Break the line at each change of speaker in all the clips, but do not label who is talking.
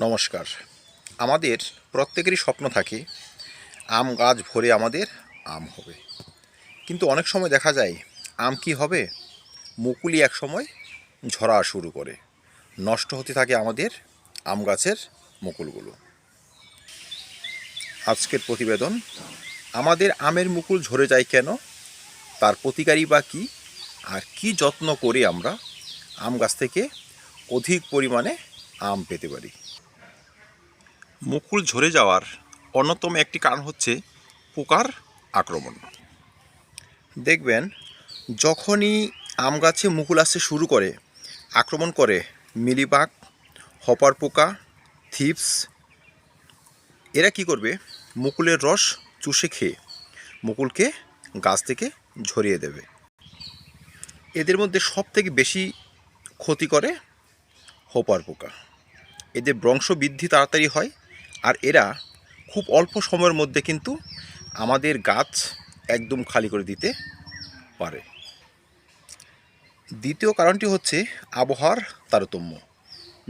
নমস্কার। আমাদের প্রত্যেকেরই স্বপ্ন থাকে, আম গাছ ভরে আমাদের আম হবে। কিন্তু অনেক সময় দেখা যায়, আম কি হবে? মুকুলি এক সময় ঝরা শুরু করে, নষ্ট হতে থাকে আমাদের আম গাছের মুকুলগুলো। আজকের প্রতিবেদন, আমাদের আমের মুকুল ঝরে যায় কেন? তার প্রতিকারী বা কী? আর কি যত্ন করে আমরা আম গাছ থেকে অধিক পরিমাণে আম পেতে পারি? মুকুল ঝরে যাওয়ার অন্যতম একটি কারণ হচ্ছে পোকার আক্রমণ। দেখবেন, যখনই আম গাছে মুকুল আসতে শুরু করে, আক্রমণ করে মিলিবাগ হপার পোকা, থিপস, এরা কি করবে? মুকুলের রস চুষে খেয়ে মুকুলকে গাছ থেকে ঝরিয়ে দেবে। এদের মধ্যে সব থেকে বেশি ক্ষতি করে হোপার পোকা। এদের বংশ বৃদ্ধি তাড়াতাড়ি হয় আর এরা খুব অল্প সময়ের মধ্যে কিন্তু আমাদের গাছ একদম খালি করে দিতে পারে। দ্বিতীয় কারণটি হচ্ছে আবহাওয়ার তারতম্য।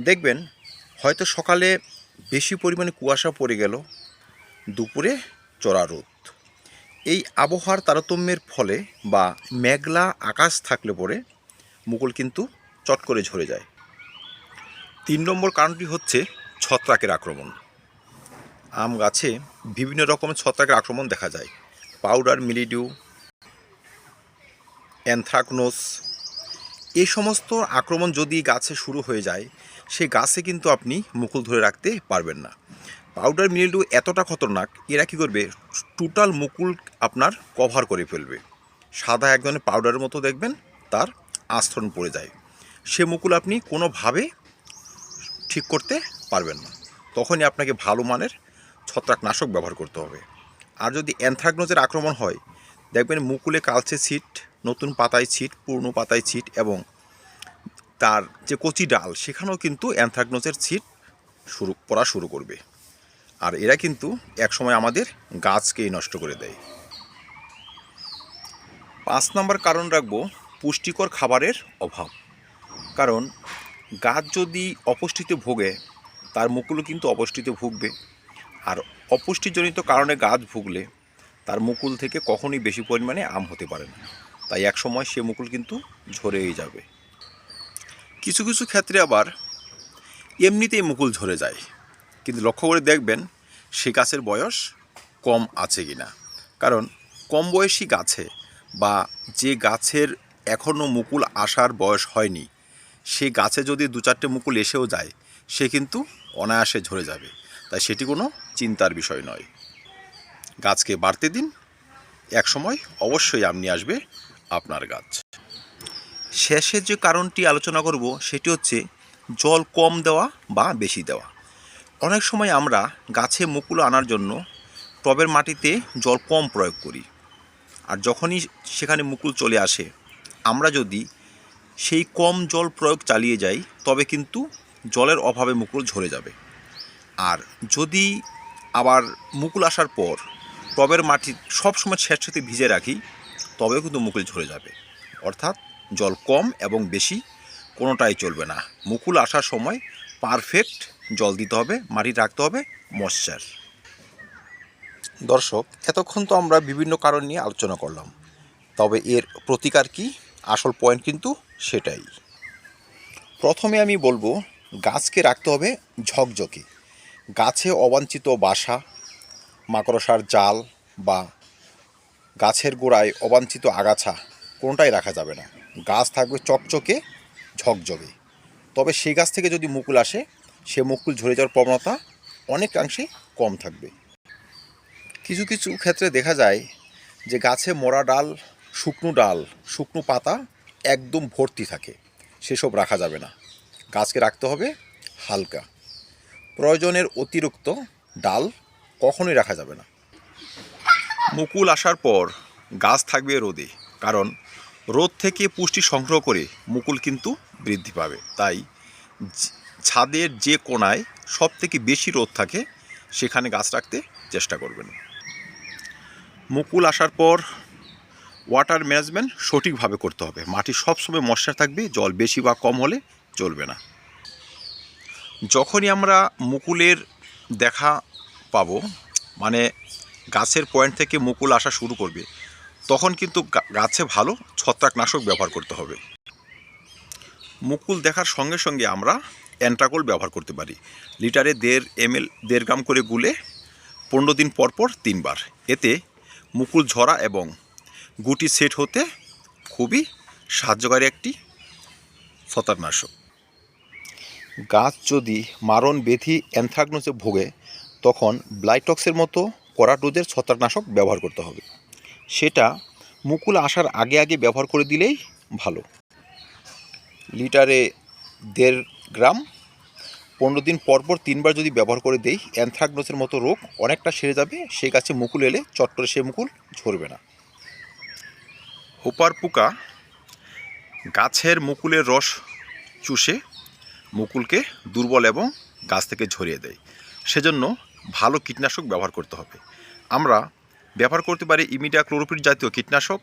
দেখবেন, হয়তো সকালে বেশি পরিমাণে কুয়াশা পড়ে গেল, দুপুরে চড়া রোদ। এই আবহাওয়ার তারতম্যের ফলে বা মেঘলা আকাশ থাকলে পরে মুকুল কিন্তু চট করে ঝরে যায়। তিন নম্বর কারণটি হচ্ছে ছত্রাকের আক্রমণ। আম গাছে বিভিন্ন রকমের ছত্রাকের আক্রমণ দেখা যায়। Powder, mildew, anthracnose. এই সমস্ত আক্রমণ যদি গাছে শুরু হয়ে যায় সেই গাছে কিন্তু আপনি মুকুল ধরে রাখতে পারবেন না। পাউডার, মিলিডিউ এতটা খতরনাক, এরা কী করবে? টোটাল মুকুল আপনার কভার করে ফেলবে। সাদা এক ধরনের পাউডারের মতো দেখবেন, তার আস্তরণ পড়ে যায়। সে মুকুল আপনি কোনোভাবে ঠিক করতে পারবেন না। তখনই আপনাকে ভালো মানের ছত্রাকনাশক ব্যবহার করতে হবে। আর যদি অ্যানথ্রাকনোজের আক্রমণ হয়, দেখবেন মুকুলে কালচে ছিট, নতুন পাতায় ছিট, পুরনো পাতায় ছিট এবং তার যে কচি ডাল, সেখানেও কিন্তু অ্যানথ্রাকনোজের ছিট শুরু, পড়া শুরু করবে। আর এরা কিন্তু একসময় আমাদের গাছকেই নষ্ট করে দেয়। পাঁচ নম্বর কারণ রাখব, পুষ্টিকর খাবারের অভাব। কারণ গাছ যদি অপুষ্টিতে ভোগে, তার মুকুলও কিন্তু অপুষ্টিতে ভুগবে। আর অপুষ্টিজনিত কারণে গাছ ভুগলে তার মুকুল থেকে কখনোই বেশি পরিমাণে আম হতে পারে না। তাই এক সময় সে মুকুল কিন্তু ঝরেই যাবে। কিছু কিছু ক্ষেত্রে আবার এমনিতেই মুকুল ঝরে যায়। কিন্তু লক্ষ্য করে দেখবেন, সে গাছের বয়স কম আছে কি না কারণ কম বয়সী গাছে বা যে গাছের এখনও মুকুল আসার বয়স হয়নি, সে গাছে যদি দু চারটে মুকুল এসেও যায়, সে কিন্তু অনায়াসে ঝরে যাবে। তাই সেটি কোনো চিন্তার বিষয় নয়। গাছকে বাড়তে দিন। এক সময় অবশ্যই আম নিয়ে আসবে আপনার গাছ। শেষে যে কারণটি আলোচনা করব সেটি হচ্ছে জল কম দেওয়া বা বেশি দেওয়া। অনেক সময় আমরা গাছে মুকুল আনার জন্য টবের মাটিতে জল কম প্রয়োগ করি। আর যখনই সেখানে মুকুল চলে আসে, আমরা যদি সেই কম জল প্রয়োগ চালিয়ে যাই, তবে কিন্তু জলের অভাবে মুকুল ঝরে যাবে। আর যদি আবার মুকুল আসার পর টবের মাটি সবসময় স্যাঁতস্যাঁতে ভিজে রাখি তবে কিন্তু মুকুল ঝরে যাবে। অর্থাৎ জল কম এবং বেশি কোনোটাই চলবে না। মুকুল আসার সময় পারফেক্ট জল দিতে হবে, মাটি রাখতে হবে মশ্চার দর্শক, এতক্ষণ তো আমরা বিভিন্ন কারণ নিয়ে আলোচনা করলাম। তবে এর প্রতিকার কি? আসল পয়েন্ট কিন্তু সেটাই। প্রথমে আমি বলব, গাছকে রাখতে হবে ঝকঝকে। গাছে অবাঞ্ছিত বাসা, মাকড়সার জাল বা গাছের গোড়ায় অবাঞ্ছিত আগাছা কোনোটাই রাখা যাবে না। গাছ থাকবে চকচকে, ঝকঝকে। তবে সেই গাছ থেকে যদি মুকুল আসে, সে মুকুল ঝরে যাওয়ার প্রবণতা অনেকাংশে কম থাকবে। কিছু কিছু ক্ষেত্রে দেখা যায় যে গাছে মরা ডাল, শুকনো ডাল, শুকনো পাতা একদম ভর্তি থাকে। সেসব রাখা যাবে না। গাছকে রাখতে হবে হালকা। প্রয়োজনের অতিরিক্ত ডাল কখনোই রাখা যাবে না। মুকুল আসার পর গাছ থাকবে রোদে, কারণ রোদ থেকে পুষ্টি সংগ্রহ করে মুকুল কিন্তু বৃদ্ধি পাবে। তাই ছাদের যে কোনায় সব থেকে বেশি রোদ থাকে, সেখানে গাছ রাখতে চেষ্টা করবেন। মুকুল আসার পর ওয়াটার ম্যানেজমেন্ট সঠিকভাবে করতে হবে। মাটি সবসময় মশা থাকবে, জল বেশি বা কম হলে চলবে না। যখনই আমরা মুকুলের দেখা পাবো মানে গাছের পয়েন্ট থেকে মুকুল আসা শুরু করবে, তখন কিন্তু গাছে ভালো ছত্রাকনাশক ব্যবহার করতে হবে। মুকুল দেখার সঙ্গে সঙ্গে আমরা অ্যান্ট্রাকোল ব্যবহার করতে পারি। লিটারে দেড় এম এল দেড় গ্রাম করে গুলে পনেরো দিন পর পর তিনবার। এতে মুকুল ঝরা এবং গুটি সেট হতে খুবই সাহায্যকারী একটি ছত্রাকনাশক। গাছ যদি মারণ বেথি অ্যানথ্রাকনোসে ভোগে, তখন ব্লাইটক্সের মতো কড়া ছত্রাকনাশক ব্যবহার করতে হবে। সেটা মুকুল আসার আগে আগে ব্যবহার করে দিলেই ভালো। লিটারে দেড় গ্রাম, পনেরো দিন পর পর তিনবার যদি ব্যবহার করে দেই অ্যানথ্রাকনোসের মতো রোগ অনেকটা সেরে যাবে সে গাছে মুকুল এলে চট করে সে মুকুল ঝরবে না। হোপার পোকা গাছের মুকুলের রস চুষে মুকুলকে দুর্বল এবং গাছ থেকে ঝরিয়ে দেয়। সেজন্য ভালো কীটনাশক ব্যবহার করতে হবে। আমরা ব্যবহার করতে পারি ইমিডা ক্লোরোপিড জাতীয় কীটনাশক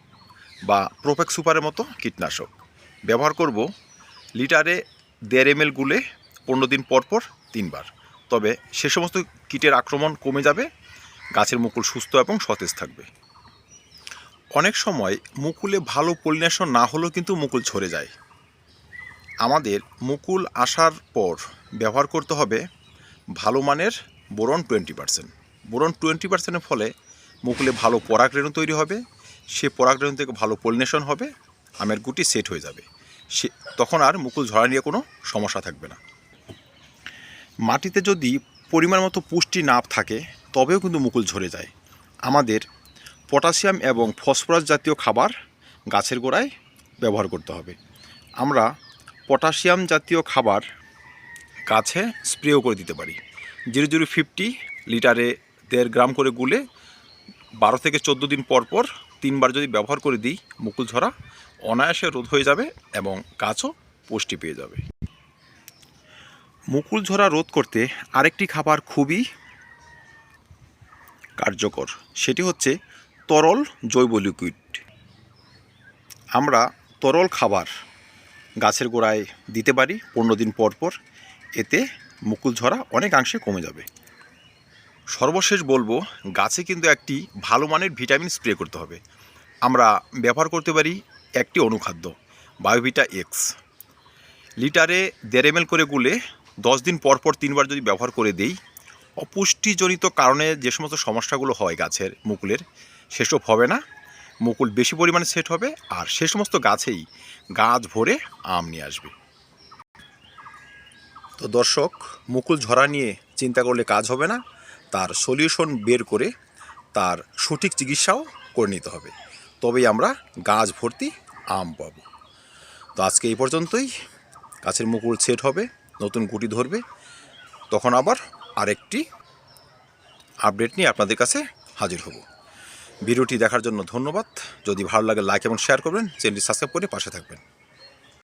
বা প্রোপেক সুপারের মতো কীটনাশক। ব্যবহার করব লিটারে দেড় এম গুলে পনেরো দিন পর পর তিনবার। তবে সে সমস্ত কীটের আক্রমণ কমে যাবে, গাছের মুকুল সুস্থ এবং সতেজ থাকবে। অনেক সময় মুকুলে ভালো পলিনেশন না হলেও কিন্তু মুকুল ঝরে যায়। আমাদের মুকুল আসার পর ব্যবহার করতে হবে ভালো মানের boron twenty percent. Boron twenty পার্সেন্টের ফলে মুকুলে ভালো পরাগরেণু তৈরি হবে, সে পরাগরেণু থেকে ভালো পলিনেশন হবে, আমের গুটি সেট হয়ে যাবে। সে, তখন আর মুকুল ঝরা নিয়ে কোনো সমস্যা থাকবে না। মাটিতে যদি পরিমাণ মতো পুষ্টি না থাকে, তবেও কিন্তু মুকুল ঝরে যায়। আমাদের পটাশিয়াম এবং ফসফরাস জাতীয় খাবার গাছের গোড়ায় ব্যবহার করতে হবে। আমরা পটাশিয়াম জাতীয় খাবার গাছে স্প্রেও করে দিতে পারি। জিরো জিরো ফিফটি লিটারে দেড় গ্রাম করে গুলে বারো থেকে চোদ্দ দিন পর পর তিনবার যদি ব্যবহার করে দিই, মুকুল ঝরা, অনায়াসে রোধ হয়ে যাবে এবং গাছও পুষ্টি পেয়ে যাবে। মুকুল ঝরা রোধ করতে আরেকটি খাবার খুবই কার্যকর, সেটি হচ্ছে তরল জৈব লিকুইড। আমরা তরল খাবার গাছের গোড়ায় দিতে পারি, পনেরো দিন পর পর। এতে মুকুল ঝরা অনেকাংশে কমে যাবে। সর্বশেষ বলব, গাছে কিন্তু একটি ভালো মানের ভিটামিন স্প্রে করতে হবে। আমরা ব্যবহার করতে পারি একটি অনুখাদ্য, বায়োভিটা এক্স। লিটারে দেড় এম করে গুলে দশ দিন পর পর তিনবার যদি ব্যবহার করে দেই, অপুষ্টিজনিত কারণে যে সমস্ত সমস্যাগুলো হয় গাছের, মুকুলের, সেসব হবে না। মুকুল বেশি পরিমাণে সেট হবে আর সে সমস্ত গাছেই গাছ ভরে আম নিয়ে আসবে। তো দর্শক, মুকুল ঝরা নিয়ে চিন্তা করলে কাজ হবে না। তার সলিউশন বের করে তার সঠিক চিকিৎসাও করে নিতে হবে। তবেই আমরা গাছ ভর্তি আম পাবো। তো আজকে এই পর্যন্তই। গাছের মুকুল সেট হবে, নতুন গুটি ধরবে। তখন আবার আরেকটি আপডেট নিয়ে আপনাদের কাছে হাজির হব। ভিডিওটি দেখার জন্য ধন্যবাদ। যদি ভালো লাগে লাইক এবং শেয়ার করবেন। চ্যানেলটি সাবস্ক্রাইব করে পাশে থাকবেন।